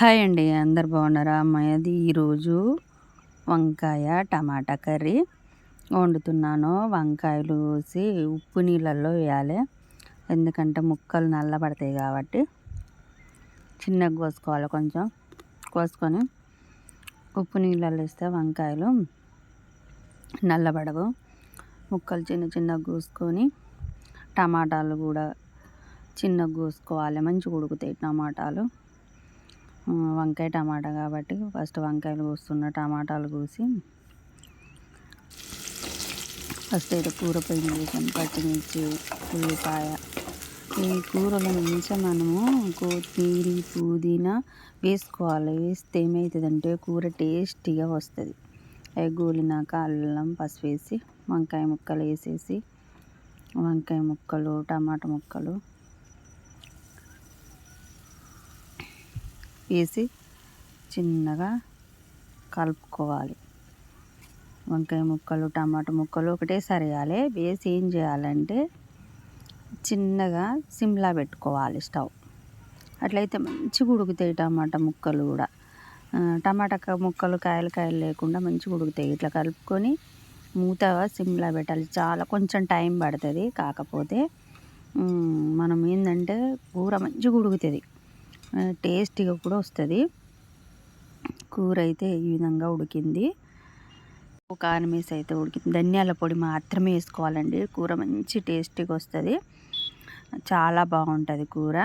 Hi అండి అందరు బాగున్నారా? అమ్మాయిది ఈరోజు వంకాయ టమాటా కర్రీ. వండుతున్నాను. వంకాయలు వేసి ఉప్పు నీళ్ళల్లో వేయాలి. ఎందుకంటే ముక్కలు నల్లబడతాయి కాబట్టి. చిన్నగా కోసుకోవాలి కొంచెం. కోసుకొని ఉప్పు నీళ్ళల్లో వేస్తే వంకాయలు నల్లబడవు ముక్కలు చిన్న చిన్నగా కోసుకొని టమాటాలు కూడా చిన్నగా కోసుకోవాలి. మంచిగా ఉడుకుతాయి టమాటాలు. వంకాయ టమాటా కాబట్టి ఫస్ట్ వంకాయలు కోస్తున్న టమాటాలు కోసి ఫస్ట్ అయితే కూర పొయ్యి వేసాను పచ్చిమిర్చి ఉల్లిపాయ ఈ కూరలో నుంచి మనము కొత్తిమీర పుదీనా వేసుకోవాలి. వేస్తే ఏమవుతుందంటే కూర టేస్టీగా వస్తుంది. అవి గోలినాక అల్లం పసుపు వేసి వంకాయ ముక్కలు వేసేసి వంకాయ ముక్కలు టమాటా ముక్కలు వేసి చిన్నగా కలుపుకోవాలి. వంకాయ ముక్కలు టమాటా ముక్కలు ఒకటేసారి వేయాలి వేసి ఏం చేయాలంటే చిన్నగా సిమ్లా పెట్టుకోవాలి స్టవ్. అట్లయితే మంచిగా ఉడుకుతాయి టమాటా ముక్కలు కూడా. టమాటా ముక్కలు కాయలు కాయలు లేకుండా మంచిగా ఉడుకుతాయి. ఇట్లా కలుపుకొని మూత సిమ్లా పెట్టాలి. చాలా కొంచెం టైం పడుతుంది. కాకపోతే మనం ఏంటంటే కూర మంచిగా ఉడుకుతుంది. టేస్టీగా కూడా వస్తుంది. కూర అయితే ఈ విధంగా ఉడికింది. కారం వేసి అయితే ఉడికింది. ధనియాల పొడి మాత్రమే వేసుకోవాలండి. కూర మంచి టేస్టీగా వస్తుంది. చాలా బాగుంటుంది కూర.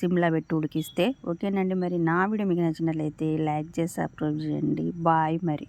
సిమ్లా పెట్టి ఉడికిస్తే. ఓకేనండి మరి నా వీడియో మీకు నచ్చినట్లయితే లైక్ చేసి సబ్స్క్రైబ్ చేయండి. బాయ్ మరి.